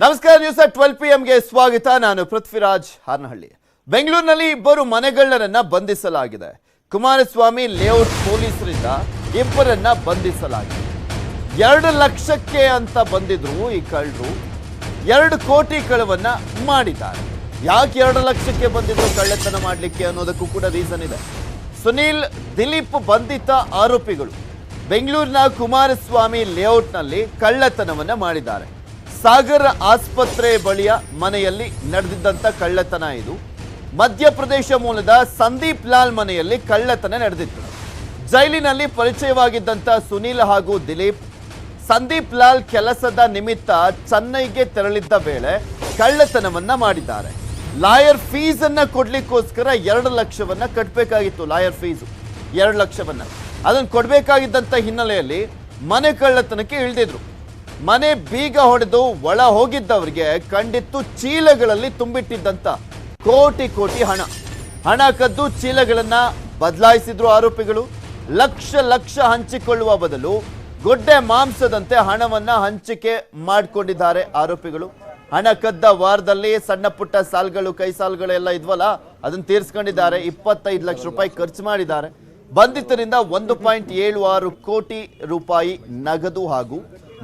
ನಮಸ್ಕಾರ, news twelve P ಎಂಗೆ ಸ್ವಾಗತ. ನಾನು ಪೃಥ್ವಿರಾಜ್ ಹಾರನಹಳ್ಳಿ. ಬೆಂಗಳೂರಿನಲ್ಲಿ ಇಬ್ಬರು ಮನೆಗಳನ್ನ ಬಂಧಿಸಲಾಗಿದೆ. ಕುಮಾರಸ್ವಾಮಿ ಲೇಔಟ್ ಪೊಲೀಸರಿಂದ ಇಬ್ಬರನ್ನ ಬಂಧಿಸಲಾಗಿದೆ. ಎರಡು ಲಕ್ಷಕ್ಕೆ ಅಂತ ಬಂದಿದ್ರು ಈ ಕಳ್ಳರು. ಎರಡು ಕೋಟಿ ಕಳವನ್ನ ಮಾಡಿದ್ದಾರೆ. ಯಾಕೆ ಎರಡು ಲಕ್ಷಕ್ಕೆ ಬಂದಿದ್ರು ಕಳ್ಳತನ ಮಾಡಲಿಕ್ಕೆ ಅನ್ನೋದಕ್ಕೂ ಕೂಡ ರೀಸನ್ ಇದೆ. ಸುನೀಲ್, ದಿಲೀಪ್ ಬಂಧಿತ ಆರೋಪಿಗಳು. ಬೆಂಗಳೂರಿನ ಕುಮಾರಸ್ವಾಮಿ ಲೇಔಟ್ನಲ್ಲಿ ಕಳ್ಳತನವನ್ನ ಮಾಡಿದ್ದಾರೆ. ಸಾಗರ್ ಆಸ್ಪತ್ರೆ ಬಳಿಯ ಮನೆಯಲ್ಲಿ ನಡೆದಿದ್ದಂಥ ಕಳ್ಳತನ ಇದು. ಮಧ್ಯಪ್ರದೇಶ ಮೂಲದ ಸಂದೀಪ್ ಲಾಲ್ ಮನೆಯಲ್ಲಿ ಕಳ್ಳತನ ನಡೆದಿತ್ತು. ಜೈಲಿನಲ್ಲಿ ಪರಿಚಯವಾಗಿದ್ದಂಥ ಸುನೀಲ್ ಹಾಗೂ ದಿಲೀಪ್, ಸಂದೀಪ್ ಲಾಲ್ ಕೆಲಸದ ನಿಮಿತ್ತ ಚೆನ್ನೈಗೆ ತೆರಳಿದ್ದ ವೇಳೆ ಕಳ್ಳತನವನ್ನ ಮಾಡಿದ್ದಾರೆ. ಲಾಯರ್ ಫೀಸ್ ಅನ್ನ ಕೊಡ್ಲಿಕ್ಕೋಸ್ಕರ ಎರಡು ಲಕ್ಷವನ್ನ ಕಟ್ಟಬೇಕಾಗಿತ್ತು ಲಾಯರ್ ಫೀಸ್. ಎರಡು ಲಕ್ಷವನ್ನ. ಅದನ್ನು ಕೊಡಬೇಕಾಗಿದ್ದಂಥ ಹಿನ್ನೆಲೆಯಲ್ಲಿ ಮನೆ ಕಳ್ಳತನಕ್ಕೆ ಇಳಿದಿದ್ರು. ಮನೆ ಬೀಗ ಹೊಡೆದು ಒಳ ಹೋಗಿದ್ದವರಿಗೆ ಕಂಡಿತ್ತು ಚೀಲಗಳಲ್ಲಿ ತುಂಬಿಟ್ಟಿದ್ದಂತ ಕೋಟಿ ಕೋಟಿ ಹಣ. ಹಣ ಕದ್ದು ಚೀಲಗಳನ್ನ ಬದಲಾಯಿಸಿದ್ರು ಆರೋಪಿಗಳು. ಲಕ್ಷ ಲಕ್ಷ ಹಂಚಿಕೊಳ್ಳುವ ಬದಲು ಗುಡ್ಡೆ ಮಾಂಸದಂತೆ ಹಣವನ್ನ ಹಂಚಿಕೆ ಮಾಡಿಕೊಂಡಿದ್ದಾರೆ ಆರೋಪಿಗಳು. ಹಣ ಕದ್ದ ವಾರದಲ್ಲಿ ಸಣ್ಣ ಪುಟ್ಟ ಸಾಲ್ಗಳು, ಕೈ ಸಾಲ್ಗಳು ಎಲ್ಲ ಇದ್ವಲ್ಲ, ಅದನ್ನ ತೀರ್ಸ್ಕೊಂಡಿದ್ದಾರೆ. ಇಪ್ಪತ್ತೈದು ಲಕ್ಷ ರೂಪಾಯಿ ಖರ್ಚು ಮಾಡಿದ್ದಾರೆ. ಬಂಧಿತರಿಂದ ಒಂದು ಪಾಯಿಂಟ್ ಏಳು ಆರು ಕೋಟಿ ರೂಪಾಯಿ ನಗದು ಹಾಗೂ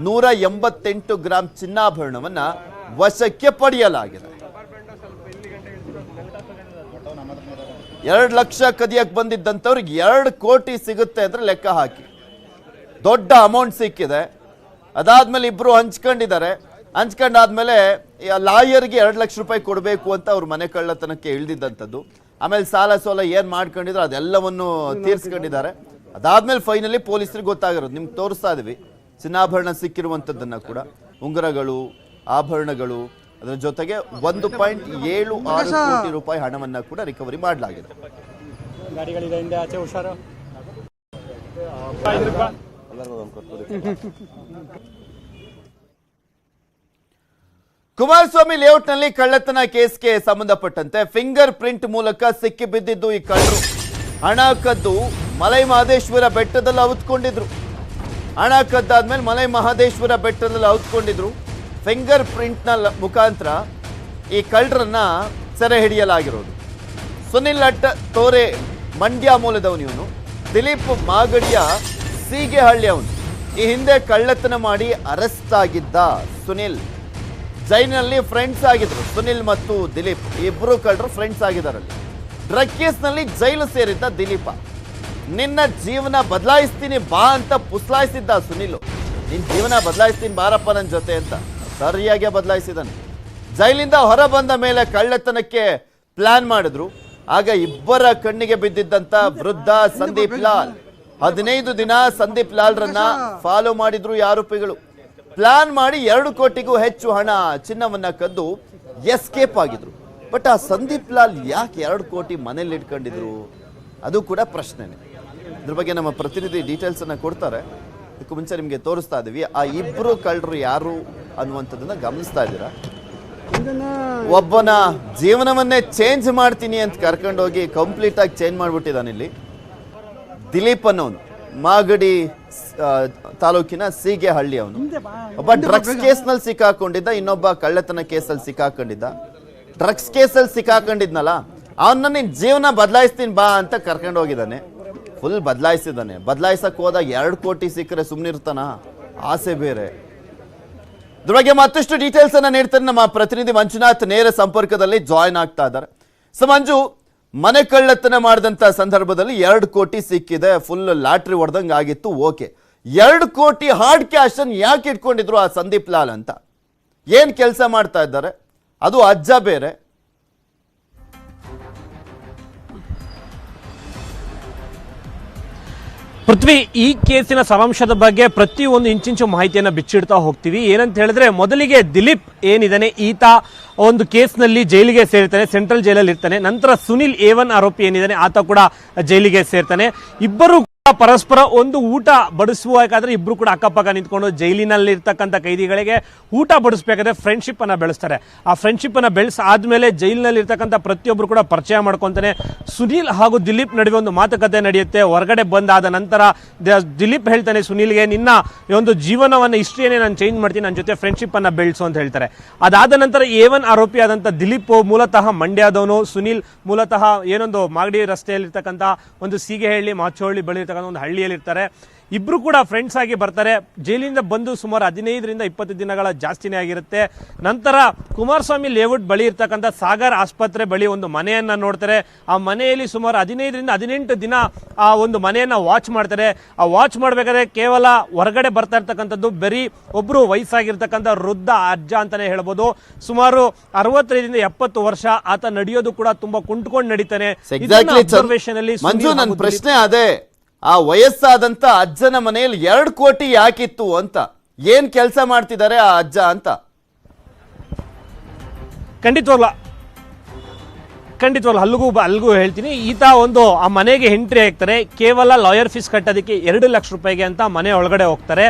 ನೂರ ಎಂಬತ್ತೆಂಟು ಗ್ರಾಂ ಚಿನ್ನಾಭರಣವನ್ನ ವಶಕ್ಕೆ ಪಡೆಯಲಾಗಿದೆ. ಎರಡು ಲಕ್ಷ ಕದಿಯಕ್ಕೆ ಬಂದಿದ್ದಂಥವ್ರಿಗೆ ಎರಡು ಕೋಟಿ ಸಿಗುತ್ತೆ ಅಂದ್ರೆ ಲೆಕ್ಕ ಹಾಕಿ. ದೊಡ್ಡ ಅಮೌಂಟ್ ಸಿಕ್ಕಿದೆ. ಅದಾದ್ಮೇಲೆ ಇಬ್ರು ಹಂಚ್ಕೊಂಡಿದ್ದಾರೆ. ಹಂಚ್ಕೊಂಡಾದ್ಮೇಲೆ ಲಾಯರ್ಗೆ ಎರಡು ಲಕ್ಷ ರೂಪಾಯಿ ಕೊಡಬೇಕು ಅಂತ ಅವ್ರ ಮನೆ ಕಳ್ಳತನಕ್ಕೆ ಇಳಿದಿದ್ದಂಥದ್ದು. ಆಮೇಲೆ ಸಾಲ ಸೋಲ ಏನು ಮಾಡ್ಕೊಂಡಿದ್ರು ಅದೆಲ್ಲವನ್ನು ತೀರ್ಸ್ಕೊಂಡಿದ್ದಾರೆ. ಅದಾದ್ಮೇಲೆ ಫೈನಲಿ ಪೊಲೀಸರಿಗೆ ಗೊತ್ತಾಗಿರೋದು. ನಿಮ್ಗೆ ತೋರಿಸ್ತಾ ಇದೀವಿ. ಚಿನ್ನಾಭರಣ ಸಿಕ್ಕಿರುವಂಥದ್ದನ್ನು ಕೂಡ ಉಂಗುರಗಳು ಆಭರಣಗಳು ಅದರ ಜೊತೆಗೆ ಒಂದು ಪಾಯಿಂಟ್ ಏಳು ಆರು ಕೋಟಿ ರೂಪಾಯಿ ಹಣವನ್ನ ಕೂಡ ರಿಕವರಿ ಮಾಡಲಾಗಿದೆ. ಕುಮಾರಸ್ವಾಮಿ ಲೇಔಟ್ನಲ್ಲಿ ಕಳ್ಳತನ ಕೇಸ್ಗೆ ಸಂಬಂಧಪಟ್ಟಂತೆ ಫಿಂಗರ್ ಪ್ರಿಂಟ್ ಮೂಲಕ ಸಿಕ್ಕಿ ಬಿದ್ದಿದ್ದು ಈ ಕಳ್ಳರು. ಹಣ ಕದ್ದು ಮಲೈ ಮಹದೇಶ್ವರ ಬೆಟ್ಟದಲ್ಲಿ ಔತ್ಕೊಂಡಿದ್ರು ಹಣ ಕದ್ದಾದ್ಮೇಲೆ ಮಲೈ ಮಹದೇಶ್ವರ ಬೆಟ್ಟದಲ್ಲಿ ಔತ್ಕೊಂಡಿದ್ರು ಫಿಂಗರ್ ಪ್ರಿಂಟ್ನ ಮುಖಾಂತರ ಈ ಕಳ್ಳರನ್ನ ಸೆರೆ ಹಿಡಿಯಲಾಗಿರೋದು. ಸುನಿಲ್ ಅಟ್ಟ ತೋರೆ ಮಂಡ್ಯ ಮೂಲದವನು ಇವನು. ದಿಲೀಪ್ ಮಾಗಡಿಯ ಸೀಗೆಹಳ್ಳಿ ಅವನು. ಈ ಹಿಂದೆ ಕಳ್ಳತನ ಮಾಡಿ ಅರೆಸ್ಟ್ ಆಗಿದ್ದ ಸುನಿಲ್. ಜೈಲಿನಲ್ಲಿ ಫ್ರೆಂಡ್ಸ್ ಆಗಿದ್ರು ಸುನಿಲ್ ಮತ್ತು ದಿಲೀಪ್. ಇಬ್ಬರು ಕಳ್ಳರು ಫ್ರೆಂಡ್ಸ್ ಆಗಿದ್ದಾರೆ ಡ್ರಗ್ ಕೇಸ್ನಲ್ಲಿ ಜೈಲು ಸೇರಿದ್ದ ದಿಲೀಪ. ನಿನ್ನ ಜೀವನ ಬದಲಾಯಿಸ್ತೀನಿ ಬಾ ಅಂತ ಪುಸ್ಲಾಯಿಸಿದ್ದ ಸುನಿಲ್. ನಿನ್ನ ಜೀವನ ಬದಲಾಯಿಸ್ತೀನಿ ಬಾರಪ್ಪ ನನ್ನ ಜೊತೆ ಅಂತ ಸರಿಯಾಗಿ ಬದಲಾಯಿಸಿದನು. ಜೈಲಿಂದ ಹೊರ ಬಂದ ಮೇಲೆ ಕಳ್ಳತನಕ್ಕೆ ಪ್ಲಾನ್ ಮಾಡಿದ್ರು. ಆಗ ಇಬ್ಬರ ಕಣ್ಣಿಗೆ ಬಿದ್ದಿದ್ದಂತ ವೃದ್ಧ ಸಂದೀಪ್ ಲಾಲ್. ಹದಿನೈದು ದಿನ ಸಂದೀಪ್ ಲಾಲ್ರನ್ನ ಫಾಲೋ ಮಾಡಿದ್ರು ಆರೋಪಿಗಳು ಪ್ಲಾನ್ ಮಾಡಿ ಎರಡು ಕೋಟಿಗೂ ಹೆಚ್ಚು ಹಣ ಚಿನ್ನವನ್ನ ಕದ್ದು ಎಸ್ಕೇಪ್ ಆಗಿದ್ರು. ಬಟ್ ಆ ಸಂದೀಪ್ ಲಾಲ್ ಯಾಕೆ ಎರಡು ಕೋಟಿ ಮನೇಲಿ ಇಟ್ಕೊಂಡಿದ್ರು? ಅದು ಕೂಡ ಪ್ರಶ್ನೆನೆ. ಇದ್ರ ಬಗ್ಗೆ ನಮ್ಮ ಪ್ರತಿನಿಧಿ ಡೀಟೇಲ್ಸ್ ಅನ್ನ ಕೊಡ್ತಾರೆ. ಇದಕ್ಕೂ ಮುಂಚೆ ನಿಮಗೆ ತೋರಿಸ್ತಾ ಇದೀವಿ. ಆ ಇಬ್ರು ಕಳ್ಳರು ಯಾರು ಅನ್ನುವಂಥದ್ದನ್ನ ಗಮನಿಸ್ತಾ ಇದ್ದೀರಾ? ಒಬ್ಬನ ಜೀವನವನ್ನೇ ಚೇಂಜ್ ಮಾಡ್ತೀನಿ ಅಂತ ಕರ್ಕೊಂಡೋಗಿ ಕಂಪ್ಲೀಟ್ ಆಗಿ ಚೇಂಜ್ ಮಾಡಿಬಿಟ್ಟಿದ್ದಾನೆ ಇಲ್ಲಿ. ದಿಲೀಪ್ ಅನ್ನೋನು. ಮಾಗಡಿ ತಾಲೂಕಿನ ತಾಲೂಕಿನ ಸೀಗೆಹಳ್ಳಿ ಅವನು. ಒಬ್ಬ ಡ್ರಗ್ಸ್ ಕೇಸ್ನಲ್ಲಿ ಸಿಕ್ಕಾಕೊಂಡಿದ್ದ ಇನ್ನೊಬ್ಬ ಕಳ್ಳತನ ಕೇಸಲ್ಲಿ ಸಿಕ್ಕಾಕೊಂಡಿದ್ದ. ಡ್ರಗ್ಸ್ ಕೇಸಲ್ಲಿ ಸಿಕ್ಕಾಕೊಂಡಿದ್ನಲ್ಲ ಅವನ್ನ ನಿನ್ ಜೀವನ ಬದಲಾಯಿಸ್ತೀನಿ ಬಾ ಅಂತ ಕರ್ಕೊಂಡು ಹೋಗಿದ್ದಾನೆ ಫುಲ್ ಬದಲಾಯಿಸಿದ್ದಾನೆ. ಬದಲಾಯಿಸಕ್ ಹೋದಾಗ ಎರಡು ಕೋಟಿ ಸಿಕ್ಕರೆ ಸುಮ್ಮನಿರ್ತಾನ ಆಸೆ ಬೇರೆ. ಇದ್ರ ಬಗ್ಗೆ ಮತ್ತಷ್ಟು ಡೀಟೇಲ್ಸ್ ಅನ್ನ ನೀಡ್ತಾರೆ ನಮ್ಮ ಪ್ರತಿನಿಧಿ ಮಂಜುನಾಥ್ ನೇರ ಸಂಪರ್ಕದಲ್ಲಿ ಜಾಯ್ನ್ ಆಗ್ತಾ ಇದ್ದಾರೆ. ಸೊ ಮಂಜು, ಮನೆ ಕಳ್ಳತನ ಮಾಡಿದಂತ ಸಂದರ್ಭದಲ್ಲಿ ಎರಡು ಕೋಟಿ ಸಿಕ್ಕಿದೆ. ಫುಲ್ ಲಾಟ್ರಿ ಹೊಡೆದಂಗೆ ಆಗಿತ್ತು. ಓಕೆ ಎರಡು ಕೋಟಿ ಹಾರ್ಡ್ ಕ್ಯಾಶ್ ಅನ್ನು ಯಾಕೆ ಇಟ್ಕೊಂಡಿದ್ರು ಆ ಸಂದೀಪ್ ಲಾಲ್ ಅಂತ? ಏನು ಕೆಲಸ ಮಾಡ್ತಾ ಇದ್ದಾರೆ? ಅದು ಅಜ್ಜ ಬೇರೆ. ಪೃಥ್ವಿ, ಈ ಕೇಸಿನ ಸಾರಾಂಶದ ಬಗ್ಗೆ ಪ್ರತಿಯೊಂದು ಇಂಚಿಂಚು ಮಾಹಿತಿಯನ್ನ ಬಿಚ್ಚಿಡ್ತಾ ಹೋಗ್ತೀವಿ. ಏನಂತ ಹೇಳಿದ್ರೆ, ಮೊದಲಿಗೆ ದಿಲೀಪ್ ಏನಿದ್ದಾನೆ ಈತ ಒಂದು ಕೇಸ್ನಲ್ಲಿ ಜೈಲಿಗೆ ಸೇರ್ತಾನೆ, ಸೆಂಟ್ರಲ್ ಜೈಲಲ್ಲಿ ಇರ್ತಾನೆ ನಂತರ ಸುನಿಲ್ ಏವನ್ ಆರೋಪಿ ಏನಿದ್ದಾನೆ ಆತ ಕೂಡ ಜೈಲಿಗೆ ಸೇರ್ತಾನೆ. ಇಬ್ಬರು ಪರಸ್ಪರ ಒಂದು ಊಟ ಬಡಿಸುವಾಗಾದ್ರೆ ಇಬ್ರು ಕೂಡ ಅಕ್ಕಪಕ್ಕ ನಿಂತ್ಕೊಂಡು ಜೈಲಿನಲ್ಲಿ ಇರ್ತಕ್ಕಂಥ ಕೈದಿಗಳಿಗೆ ಊಟ ಬಡಿಸ್ಬೇಕಾದ್ರೆ ಫ್ರೆಂಡ್ಶಿಪ್ ಅನ್ನ ಬೆಳೆಸ್ತಾರೆ. ಆ ಫ್ರೆಂಡ್ಶಿಪ್ ಅನ್ನ ಬೆಳೆಸ ಆದ್ಮೇಲೆ ಜೈಲಿನಲ್ಲಿ ಇರ್ತಕ್ಕಂಥ ಪ್ರತಿಯೊಬ್ಬರು ಕೂಡ ಪರಿಚಯ ಮಾಡ್ಕೊಂತಾನೆ. ಸುನೀಲ್ ಹಾಗೂ ದಿಲೀಪ್ ನಡುವೆ ಒಂದು ಮಾತುಕತೆ ನಡೆಯುತ್ತೆ. ಹೊರಗಡೆ ಬಂದಾದ ನಂತರ ದಿಲೀಪ್ ಹೇಳ್ತಾನೆ ಸುನೀಲ್ಗೆ, ನಿನ್ನ ಒಂದು ಜೀವನವನ್ನು ಹಿಸ್ಟ್ರಿಯನ್ನೇ ನಾನು ಚೇಂಜ್ ಮಾಡ್ತೀನಿ. ನನ್ನ ಜೊತೆ ಫ್ರೆಂಡ್ಶಿಪ್ ಅನ್ನ ಬೆಳೆಸು ಅಂತ ಹೇಳ್ತಾರೆ. ಅದಾದ ನಂತರ ಏವನ್ ಆರೋಪಿ ಆದಂಥ ದಿಲೀಪ್ ಮೂಲತಃ ಮಂಡ್ಯದವನು. ಸುನೀಲ್ ಮೂಲತಃ ಏನೊಂದು ಮಾಗಡಿ ರಸ್ತೆಯಲ್ಲಿರ್ತಕ್ಕಂಥ ಒಂದು ಸೀಗೆಹಳ್ಳಿ, ಮಾಚೋಹಳ್ಳಿ ಬಳಿ ಒಂದು ಹಳ್ಳಿಯಲ್ಲಿ ಇರ್ತಾರೆ ಇಬ್ರು ಕೂಡ ಫ್ರೆಂಡ್ಸ್ ಆಗಿ ಬರ್ತಾರೆ. ಜೈಲಿಂದ ಬಂದು ಸುಮಾರು ಹದಿನೈದರಿಂದ ಇಪ್ಪತ್ತು ದಿನಗಳ ಜಾಸ್ತಿನೇ ಆಗಿರುತ್ತೆ. ನಂತರ ಕುಮಾರಸ್ವಾಮಿ ಲೇಔಟ್ ಬಳಿ ಇರ್ತಕ್ಕಂಥ ಸಾಗರ್ ಆಸ್ಪತ್ರೆ ಬಳಿ ಒಂದು ಮನೆಯನ್ನ ನೋಡ್ತಾರೆ. ಆ ಮನೆಯಲ್ಲಿ ಸುಮಾರು ಹದಿನೈದರಿಂದ ಹದಿನೆಂಟು ದಿನ ಆ ಒಂದು ಮನೆಯನ್ನ ವಾಚ್ ಮಾಡ್ತಾರೆ. ಆ ವಾಚ್ ಮಾಡ್ಬೇಕಾದ್ರೆ ಕೇವಲ ಹೊರಗಡೆ ಬರ್ತಾ ಇರ್ತಕ್ಕಂಥದ್ದು ಬರೀ ಒಬ್ರು ವಯಸ್ಸಾಗಿರ್ತಕ್ಕಂಥ ವೃದ್ಧ ಅಜ್ಜ ಅಂತಾನೆ ಹೇಳ್ಬೋದು. ಸುಮಾರು ಅರವತ್ತೈದರಿಂದ ಎಪ್ಪತ್ತು ವರ್ಷ ಆತ ನಡೆಯೋದು ಕೂಡ ತುಂಬಾ ಕುಂಟ್ಕೊಂಡು ನಡೀತಾನೆ. ಪ್ರಶ್ನೆ ಅದೇ. ಆ ವಯಸ್ಸಾದಂಥ ಅಜ್ಜನ ಮನೆಯಲ್ಲಿ ಎರಡು ಕೋಟಿ ಯಾಕಿತ್ತು ಅಂತ. ಏನು ಕೆಲಸ ಮಾಡ್ತಿದ್ದಾರೆ ಆ ಅಜ್ಜ ಅಂತ? ಖಂಡಿತವಲ್ಲ ಖಂಡಿತವಲ್ಲ ಅಲ್ಲಿಗೂ ಅಲ್ಲಿಗೂ ಹೇಳ್ತೀನಿ. ಈತ ಒಂದು ಆ ಮನೆಗೆ ಎಂಟ್ರಿ ಆಗ್ತಾರೆ. ಕೇವಲ ಲಾಯರ್ ಫೀಸ್ ಕಟ್ಟೋದಕ್ಕೆ ಎರಡು ಲಕ್ಷ ರೂಪಾಯಿಗೆ ಅಂತ ಮನೆ ಒಳಗಡೆ ಹೋಗ್ತಾರೆ.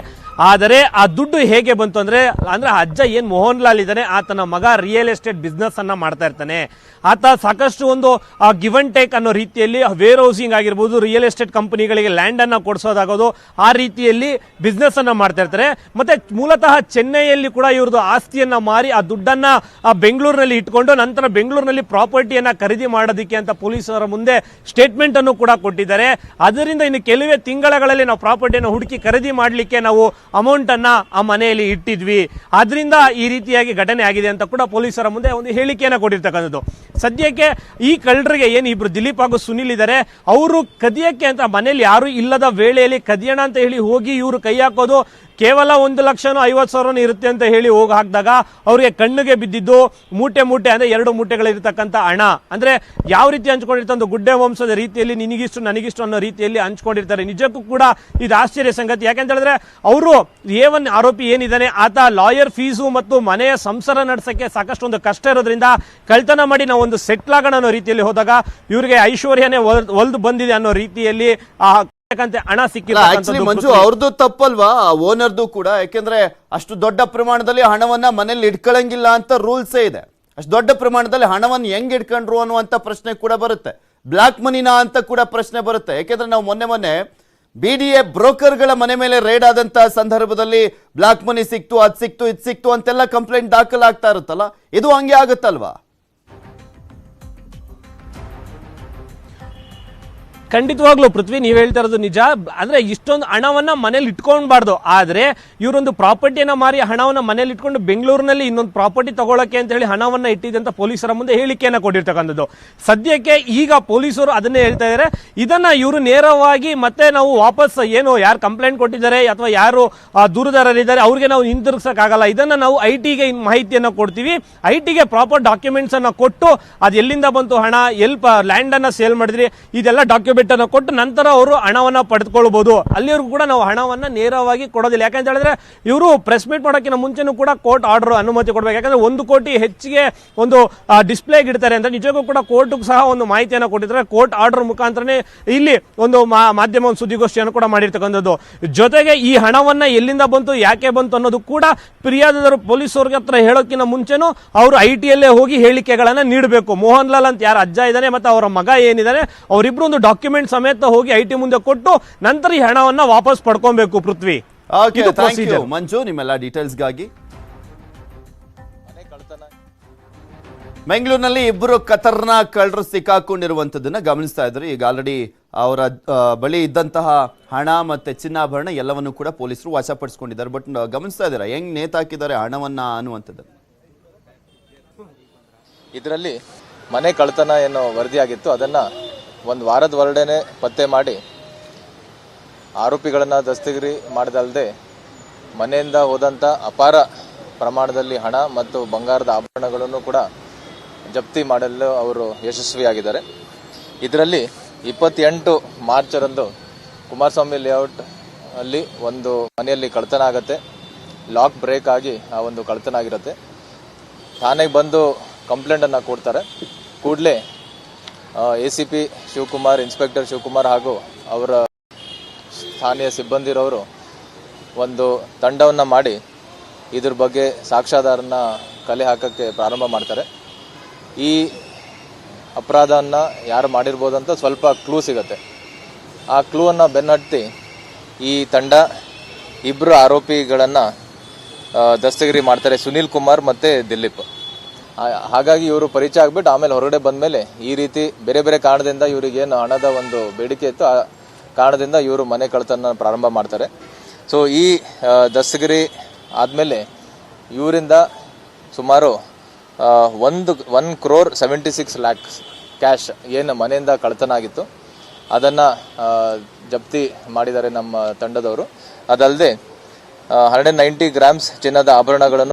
ಆದರೆ ಆ ದುಡ್ಡು ಹೇಗೆ ಬಂತು ಅಂದ್ರೆ ಅಂದ್ರೆ ಅಜ್ಜ ಏನು ಮೋಹನ್ ಲಾಲ್ ಇದ್ದಾನೆ, ಆತನ ಮಗ ರಿಯಲ್ ಎಸ್ಟೇಟ್ ಬಿಸ್ನೆಸ್ಸನ್ನು ಮಾಡ್ತಾ ಇರ್ತಾನೆ. ಆತ ಸಾಕಷ್ಟು ಒಂದು ಗಿವ್ ಅಂಡ್ ಟೇಕ್ ಅನ್ನೋ ರೀತಿಯಲ್ಲಿ ವೇರ್ ಹೌಸಿಂಗ್ ಆಗಿರ್ಬೋದು ರಿಯಲ್ ಎಸ್ಟೇಟ್ ಕಂಪನಿಗಳಿಗೆ ಲ್ಯಾಂಡ್ ಅನ್ನ ಕೊಡಿಸೋದಾಗೋದು, ಆ ರೀತಿಯಲ್ಲಿ ಬಿಸ್ನೆಸ್ಸನ್ನು ಮಾಡ್ತಾ ಇರ್ತಾರೆ. ಮತ್ತೆ ಮೂಲತಃ ಚೆನ್ನೈಯಲ್ಲಿ ಕೂಡ ಇವ್ರದ್ದು ಆಸ್ತಿಯನ್ನ ಮಾರಿ ಆ ದುಡ್ಡನ್ನ ಬೆಂಗಳೂರಿನಲ್ಲಿ ಇಟ್ಕೊಂಡು ನಂತರ ಬೆಂಗಳೂರಿನಲ್ಲಿ ಪ್ರಾಪರ್ಟಿಯನ್ನ ಖರೀದಿ ಮಾಡೋದಕ್ಕೆ ಅಂತ ಪೊಲೀಸರ ಮುಂದೆ ಸ್ಟೇಟ್ಮೆಂಟ್ ಅನ್ನು ಕೂಡ ಕೊಟ್ಟಿದ್ದಾರೆ. ಅದರಿಂದ ಇನ್ನು ಕೆಲವೇ ತಿಂಗಳಲ್ಲಿ ನಾವು ಪ್ರಾಪರ್ಟಿಯನ್ನು ಹುಡುಕಿ ಖರೀದಿ ಮಾಡಲಿಕ್ಕೆ ನಾವು ಅಮೌಂಟ್ ಅನ್ನ ಆ ಮನೆಯಲ್ಲಿ ಇಟ್ಟಿದ್ವಿ. ಆದ್ದರಿಂದ ಈ ರೀತಿಯಾಗಿ ಘಟನೆ ಆಗಿದೆ ಅಂತ ಕೂಡ ಪೊಲೀಸರ ಮುಂದೆ ಒಂದು ಹೇಳಿಕೆಯನ್ನು ಕೊಟ್ಟಿರ್ತಕ್ಕಂಥದ್ದು. ಸದ್ಯಕ್ಕೆ ಈ ಕಳ್ಳರಿಗೆ ಏನು ಇಬ್ರು ದಿಲೀಪ್ ಹಾಗೂ ಸುನಿಲ್ ಇದ್ದಾರೆ, ಅವರು ಕದಿಯಕ್ಕೆ ಅಂತ ಮನೆಯಲ್ಲಿ ಯಾರು ಇಲ್ಲದ ವೇಳೆಯಲ್ಲಿ ಕದಿಯೋಣ ಅಂತ ಹೇಳಿ ಹೋಗಿ ಇವರು ಕೈ ಹಾಕೋದು ಕೇವಲ ಒಂದು ಲಕ್ಷನೂ ಐವತ್ತು ಸಾವಿರನೂ ಇರುತ್ತೆ ಅಂತ ಹೇಳಿ ಹೋಗಿ ಹಾಕಿದಾಗ ಅವರಿಗೆ ಕಣ್ಣಿಗೆ ಬಿದ್ದಿದ್ದು ಮೂಟೆ ಮೂಟೆ ಅಂದ್ರೆ ಎರಡು ಮೂಟೆಗಳಿರ್ತಕ್ಕಂಥ ಹಣ. ಅಂದ್ರೆ ಯಾವ ರೀತಿ ಹಂಚ್ಕೊಂಡಿರ್ತಾರೆ ಒಂದು ಗುಡ್ಡೆ ವಂಶದ ರೀತಿಯಲ್ಲಿ ನಿನಗಿಷ್ಟು ನನಗಿಷ್ಟು ಅನ್ನೋ ರೀತಿಯಲ್ಲಿ ಹಂಚ್ಕೊಂಡಿರ್ತಾರೆ. ನಿಜಕ್ಕೂ ಕೂಡ ಇದು ಆಶ್ಚರ್ಯ ಸಂಗತಿ. ಯಾಕೆಂತ ಹೇಳಿದ್ರೆ ಅವರು ಏವನ್ ಆರೋಪಿ ಏನಿದ್ದಾನೆ, ಆತ ಲಾಯರ್ ಫೀಸು ಮತ್ತು ಮನೆಯ ಸಂಸಾರ ನಡೆಸಕ್ಕೆ ಸಾಕಷ್ಟು ಒಂದು ಕಷ್ಟ ಇರೋದ್ರಿಂದ ಕಳ್ತನ ಮಾಡಿ ನಾವು ಒಂದು ಸೆಟ್ಲ್ ಆಗೋಣ ಅನ್ನೋ ರೀತಿಯಲ್ಲಿ ಹೋದಾಗ ಇವರಿಗೆ ಐಶ್ವರ್ಯನೇ ಒಲ್ದು ಬಂದಿದೆ ಅನ್ನೋ ರೀತಿಯಲ್ಲಿ ಆ ಹಣ ಸಿಕ್ಕಿಲ್ಲ ಮಂಜು. ಅವ್ರದ್ದು ತಪ್ಪಲ್ವಾ? ಓನರ್ದು ಕೂಡ ಯಾಕೆಂದ್ರೆ ಅಷ್ಟು ದೊಡ್ಡ ಪ್ರಮಾಣದಲ್ಲಿ ಹಣವನ್ನ ಮನೇಲಿ ಇಟ್ಕೊಳ್ಳಂಗಿಲ್ಲ ಅಂತ ರೂಲ್ಸೇ ಇದೆ. ಅಷ್ಟು ದೊಡ್ಡ ಪ್ರಮಾಣದಲ್ಲಿ ಹಣವನ್ನು ಹೆಂಗ್ ಇಟ್ಕೊಂಡ್ರು ಅನ್ನುವಂತ ಪ್ರಶ್ನೆ ಕೂಡ ಬರುತ್ತೆ. ಬ್ಲಾಕ್ ಮನಿನಾ ಅಂತ ಕೂಡ ಪ್ರಶ್ನೆ ಬರುತ್ತೆ. ಯಾಕೆಂದ್ರೆ ನಾವು ಮೊನ್ನೆ ಮೊನ್ನೆ ಬಿ ಡಿ ಎ ಬ್ರೋಕರ್ಗಳ ಮನೆ ಮೇಲೆ ರೇಡ್ ಆದಂತ ಸಂದರ್ಭದಲ್ಲಿ ಬ್ಲಾಕ್ ಮನಿ ಸಿಕ್ತು ಅದ್ ಸಿಕ್ತು ಇದ್ ಸಿಕ್ತು ಅಂತೆಲ್ಲ ಕಂಪ್ಲೇಂಟ್ ದಾಖಲಾಗ್ತಾ ಇರುತ್ತಲ್ಲ? ಇದು ಹಂಗೆ ಆಗುತ್ತಲ್ವಾ? ಖಂಡಿತವಾಗ್ಲೂ ಪೃಥ್ವಿ, ನೀವು ಹೇಳ್ತಾ ಇರೋದು ನಿಜ. ಅಂದ್ರೆ ಇಷ್ಟೊಂದು ಹಣವನ್ನ ಮನೇಲಿ ಇಟ್ಕೊಂಡ್ಬಾರ್ದು ಆದ್ರೆ ಇವರೊಂದು ಪ್ರಾಪರ್ಟಿಯನ್ನ ಮಾರಿ ಹಣವನ್ನ ಮನೇಲಿ ಇಟ್ಕೊಂಡು ಬೆಂಗಳೂರಿನಲ್ಲಿ ಇನ್ನೊಂದು ಪ್ರಾಪರ್ಟಿ ತಗೊಳಕ್ಕೆ ಅಂತ ಹೇಳಿ ಹಣವನ್ನ ಇಟ್ಟಿದ್ದಂಥ ಪೊಲೀಸರ ಮುಂದೆ ಹೇಳಿಕೆಯನ್ನ ಕೊಟ್ಟಿರ್ತಕ್ಕಂಥದ್ದು. ಸದ್ಯಕ್ಕೆ ಈಗ ಪೊಲೀಸರು ಅದನ್ನೇ ಹೇಳ್ತಾ ಇದ್ದಾರೆ ಇದನ್ನ ಇವರು ನೇರವಾಗಿ ಮತ್ತೆ ನಾವು ವಾಪಸ್ ಏನು ಯಾರು ಕಂಪ್ಲೇಂಟ್ ಕೊಟ್ಟಿದ್ದಾರೆ ಅಥವಾ ಯಾರು ದೂರದಾರರಿದ್ದಾರೆ, ಅವ್ರಿಗೆ ನಾವು ಹಿಂತಿರುಗಿಸಕ್ಕಾಗಲ್ಲ. ಇದನ್ನ ನಾವು ಐ ಟಿಗೆ ಮಾಹಿತಿಯನ್ನ ಕೊಡ್ತೀವಿ. ಐ ಟಿಗೆ ಪ್ರಾಪರ್ ಡಾಕ್ಯುಮೆಂಟ್ಸ್ ಅನ್ನ ಕೊಟ್ಟು ಅದು ಎಲ್ಲಿಂದ ಬಂತು ಹಣ, ಎಲ್ಲಿ ಲ್ಯಾಂಡ್ ಅನ್ನ ಸೇಲ್ ಮಾಡಿದ್ರಿ, ಇದೆಲ್ಲ ಡಾಕ್ಯುಮೆಂಟ್ ಅನ್ನ ಕೊಟ್ಟು ನಂತರ ಅವರು ಹಣವನ್ನ ಪಡೆದುಕೊಳ್ಬಹುದು ಅಲ್ಲಿವರೆಗೂ ಕೂಡ ನಾವು ಹಣವನ್ನ ನೇರವಾಗಿ ಕೊಡೋದಿಲ್ಲ. ಯಾಕಂತ ಹೇಳಿದ್ರೆ ಇವರು ಪ್ರೆಸ್ ಮೀಟ್ ಮಾಡೋಕ್ಕಿಂತ ಮುಂಚೆನೂ ಕೂಡ ಕೋರ್ಟ್ ಆರ್ಡರ್ ಅನುಮತಿ ಕೊಡಬೇಕು. ಯಾಕಂದ್ರೆ ಒಂದು ಕೋಟಿ ಹೆಚ್ಚಿಗೆ ಒಂದು ಡಿಸ್ಪ್ಲೇಗೆ ಇಡ್ತಾರೆ ಅಂತ ನಿಜಕ್ಕೂ ಕೂಡ ಕೋರ್ಟ್ಗೂ ಸಹ ಒಂದು ಮಾಹಿತಿಯನ್ನು ಕೊಟ್ಟಿದ್ದಾರೆ. ಕೋರ್ಟ್ ಆರ್ಡರ್ ಮುಖಾಂತರನೇ ಇಲ್ಲಿ ಒಂದು ಮಾಧ್ಯಮ ಒಂದು ಸುದ್ದಿಗೋಷ್ಠಿಯನ್ನು ಕೂಡ ಮಾಡಿರ್ತಕ್ಕಂಥದ್ದು. ಜೊತೆಗೆ ಈ ಹಣವನ್ನ ಎಲ್ಲಿಂದ ಬಂತು, ಯಾಕೆ ಬಂತು ಅನ್ನೋದು ಕೂಡ ಫಿರ್ಯಾದಿದರು ಪೊಲೀಸವ್ರಿಗೆ ಹತ್ರ ಹೇಳೋಕ್ಕಿಂತ ಮುಂಚೆನೂ ಅವರು ಐ ಟಿಯಲ್ಲೇ ಹೋಗಿ ಹೇಳಿಕೆಗಳನ್ನ ನೀಡಬೇಕು. ಮೋಹನ್ ಲಾಲ್ ಅಂತ ಯಾರು ಅಜ್ಜ ಇದ್ದಾನೆ, ಮತ್ತೆ ಅವರ ಮಗ ಏನಿದ್ದಾನೆ ಅವರಿಬ್ಬರು ಒಂದು ಡಾಕ್ಯುಮೆಂಟ್ ಸಮೇತ ಹೋಗಿ ಐ ಟಿ ಮುಂದೆ ಕೊಟ್ಟು ನಂತರ ಈ ಹಣವನ್ನ ವಾಪಸ್ ಪಡ್ಕೊಬೇಕು ಪೃಥ್ವಿ. ಓಕೆ ಇದು ಥ್ಯಾಂಕ್ ಯು procedure. ಮಂಜು ನಿಮ್ಮೆಲ್ಲ ಡೀಟೇಲ್ಸ್ಗಾಗಿ ಬೆಂಗಳೂರಿನಲ್ಲಿ ಇಬ್ಬರು ಕತರ್ನ ಕಳ್ಳರು ಸಿಕ್ಕಾಕೊಂಡಿರುವಂತದನ್ನ ಗಮನಿಸ್ತಾ ಇದ್ರು. ಈಗ ಆಲ್ರೆಡಿ ಅವರ ಬಳಿ ಇದ್ದಂತಹ ಹಣ ಮತ್ತೆ ಚಿನ್ನಾಭರಣ ಎಲ್ಲವನ್ನು ಕೂಡ ಪೊಲೀಸರು ವಶಪಡಿಸ್ಕೊಂಡಿದ್ದಾರೆ. ಬಟ್ ಗಮನಿಸ್ತಾ ಇದ್ದಾರೆ? ಹೆಂಗ್ ನೇತಾಕಿದ್ದಾರೆ ಹಣವನ್ನ ಅನ್ನುವಂಥದ್ದು ಇದರಲ್ಲಿ ಮನೆ ಕಳ್ತನ ಏನು ವರದಿಯಾಗಿತ್ತು. ಅದನ್ನು ಒಂದು ವಾರದ ಹೊರಡೇನೆ ಪತ್ತೆ ಮಾಡಿ. ಆರೋಪಿಗಳನ್ನು ದಸ್ತಗಿರಿ ಮಾಡಿದಲ್ಲದೆ ಮನೆಯಿಂದ ಹೋದಂಥ ಅಪಾರ ಪ್ರಮಾಣದಲ್ಲಿ ಹಣ ಮತ್ತು ಬಂಗಾರದ ಆಭರಣಗಳನ್ನು ಕೂಡ ಜಪ್ತಿ ಮಾಡಲು ಅವರು ಯಶಸ್ವಿಯಾಗಿದ್ದಾರೆ. ಇದರಲ್ಲಿ ಇಪ್ಪತ್ತೆಂಟು ಮಾರ್ಚರಂದು ಕುಮಾರಸ್ವಾಮಿ ಲೇಔಟ್ ಅಲ್ಲಿ ಒಂದು ಮನೆಯಲ್ಲಿ ಕಳ್ತನ ಆಗುತ್ತೆ. ಲಾಕ್ ಬ್ರೇಕ್ ಆಗಿ ಆ ಒಂದು ಕಳ್ತನ ಆಗಿರುತ್ತೆ. ಠಾಣೆಗೆ ಬಂದು ಕಂಪ್ಲೇಂಟನ್ನು ಕೊಡ್ತಾರೆ. ಕೂಡಲೇ A C P Shivakumar, inspector Shivakumar ಹಾಗೂ ಅವರ ಸ್ಥಾನೀಯ ಸಿಬ್ಬಂದಿರವರು ಒಂದು ತಂಡವನ್ನು ಮಾಡಿ ಇದ್ರ ಬಗ್ಗೆ ಸಾಕ್ಷ್ಯಾಧಾರನ ಕಲೆ ಹಾಕೋಕ್ಕೆ ಪ್ರಾರಂಭ ಮಾಡ್ತಾರೆ. ಈ ಅಪರಾಧವನ್ನು ಯಾರು ಮಾಡಿರ್ಬೋದು ಅಂತ ಸ್ವಲ್ಪ ಕ್ಲೂ ಸಿಗುತ್ತೆ. ಆ ಕ್ಲೂವನ್ನು ಬೆನ್ನಟ್ಟಿ ಈ ತಂಡ ಇಬ್ಬರು ಆರೋಪಿಗಳನ್ನು ದಸ್ತಗಿರಿ ಮಾಡ್ತಾರೆ ಸುನೀಲ್ ಕುಮಾರ್ ಮತ್ತು ದಿಲೀಪ್. ಹಾಗಾಗಿ ಇವರು ಪರಿಚಯ ಆಗ್ಬಿಟ್ಟು ಆಮೇಲೆ ಹೊರಗಡೆ ಬಂದ ಮೇಲೆ ಈ ರೀತಿ ಬೇರೆ ಬೇರೆ ಕಾರಣದಿಂದ ಇವರಿಗೇನು ಹಣದ ಒಂದು ಬೇಡಿಕೆ ಇತ್ತು, ಆ ಕಾರಣದಿಂದ ಇವರು ಮನೆ ಕಳ್ತನ ಪ್ರಾರಂಭ ಮಾಡ್ತಾರೆ. ಸೊ ಈ ದಸಗಿರಿ ಆದಮೇಲೆ ಇವರಿಂದ ಸುಮಾರು ಒಂದು one crore seventy six lakhs cash ಏನು ಮನೆಯಿಂದ ಕಳ್ತನ ಆಗಿತ್ತು. ಅದನ್ನು ಜಪ್ತಿ ಮಾಡಿದ್ದಾರೆ ನಮ್ಮ ತಂಡದವರು. ಅದಲ್ಲದೆ ಹಂಡ್ರೆಡ್ ನೈಂಟಿ ಗ್ರಾಮ್ಸ್ ಚಿನ್ನದ ಆಭರಣಗಳನ್ನು